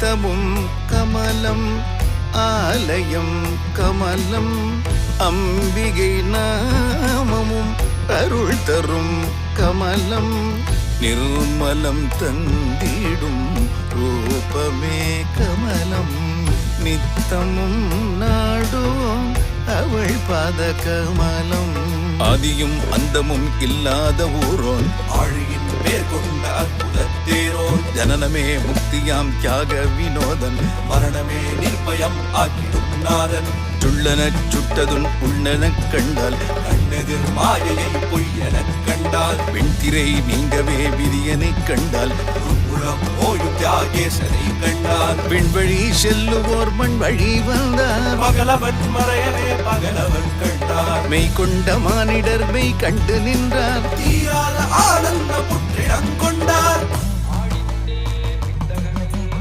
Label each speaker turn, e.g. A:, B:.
A: நித்தமும் கமலம் ஆலயம் கமலம் அம்பிகை நாமமும் அருள் தரும் கமலம். நிர்மலம் தந்திடும் ரூபமே கமலம். நித்தமும் நாடுவோம் அவள் பாத கமலம் ஆதியும் அந்தமும் இல்லாத ஊரோன்.
B: ஆழியின்
A: ஜனனமே முக்தியாம் தியாக வினோதன்
B: மரணமே நிர்பயம் ஆக்கிடும் நாதன்.
A: சுள்ளனச் சுட்டதுன் உள்ளனக் கண்டால்
B: கண்ணெதிர் மாயையை பொய்யெனக் கண்டால்
A: வெண்திரை நீங்கவே விதியனைக்
B: கண்டால்
A: விண்வழி செல்லுவோர் மண் வழி வந்தார்.
B: பகலவன் மறையவே பகலவன் கண்டார்.
A: மெய் கொண்ட மானிடர் மெய் கண்டு நின்றார்.
B: தீராத ஆனந்த புற்றிடம் கொண்டார்